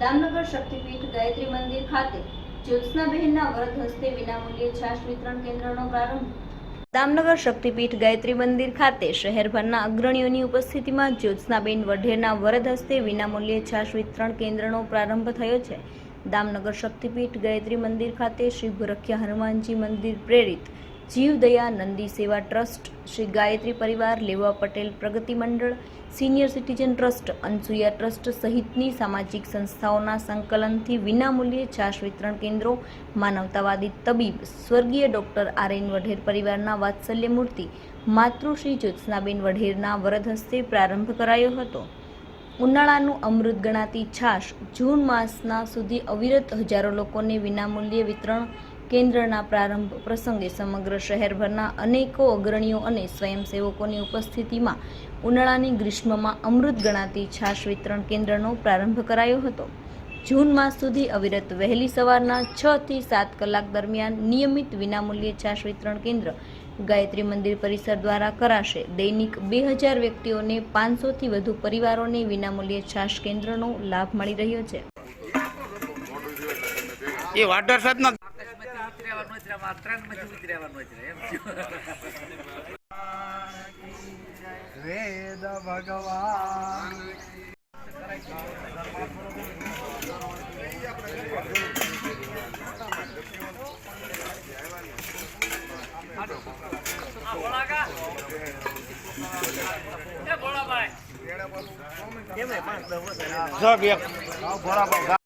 દામનગર શક્તિપીઠ ગાયત્રી મંદિર ખાતે જ્યોત્સનાબહેનના વ્રત હસ્તે વિનામૂલ્યે છાશ વિતરણ કેન્દ્રનો પ્રારંભ. દામનગર શક્તિપીઠ ગાયત્રી મંદિર ખાતે શહેરભરના અગ્રણીઓની ઉપસ્થિતિમાં જ્યોત્સનાબેન વઢેરના વરદ હસ્તે વિનામૂલ્યે છાશ વિતરણ કેન્દ્રનો પ્રારંભ થયો છે. દામનગર શક્તિપીઠ ગાયત્રી મંદિર ખાતે શ્રી ભરખ્યા હનુમાનજી મંદિર પ્રેરિત જીવદયા નંદી સેવા ટ્રસ્ટ, શ્રી ગાયત્રી પરિવાર, લેવા પટેલ પ્રગતિ મંડળ, senior citizen trust, Anasuya trust સહિતની સામાજિક સંસ્થાઓના સંકલનથી વિનામૂલ્યે છાશ વિતરણ કેન્દ્રો, માનવતાવાદી તબીબ, સ્વર્ગીય ડોક્ટર આર એન વઢેર પરિવારના વાત્સલ્ય મૂર્તિ માતૃશ્રી જ્યોત્સનાબેન વઢેરના વરદ હસ્તે પ્રારંભ કરાયો હતો. ઉનાળાનું અમૃત ગણાતી છાશ જૂન માસના સુધી અવિરત હજારો લોકોને વિનામૂલ્યે વિતરણ કેન્દ્રના પ્રારંભ પ્રસંગે સમગ્ર શહેરભરના અનેકો અગ્રણીઓ અને સ્વયંસેવકોની ઉપસ્થિતિમાં ઉનાળાની ગ્રીષ્મમાં અમૃત ગણાતી છાશ વિતરણ કેન્દ્રનો પ્રારંભ કરાયો હતો. જૂન માસ સુધી અવિરત વહેલી સવારના છ થી સાત કલાક દરમિયાન નિયમિત વિનામૂલ્યે છાશ વિતરણ કેન્દ્ર ગાયત્રી મંદિર પરિસર દ્વારા કરાશે. દૈનિક બે હજાર વ્યક્તિઓને પાંચસોથી વધુ પરિવારોને વિનામૂલ્યે છાશ કેન્દ્રનો લાભ મળી રહ્યો છે. એ વાટર જ ના આકાશમાંથી ઉતર્યા ત્રણમાંથી ઉતર્યાવાનું જ રહે એમ વેદ ભગવાન ભોળાભાઈ એક આમ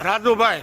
રાજુભાઈ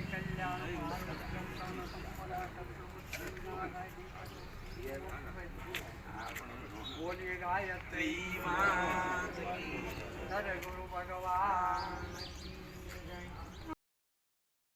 બોલીએ ગાયત્રી માં ગુરુ ભગવાન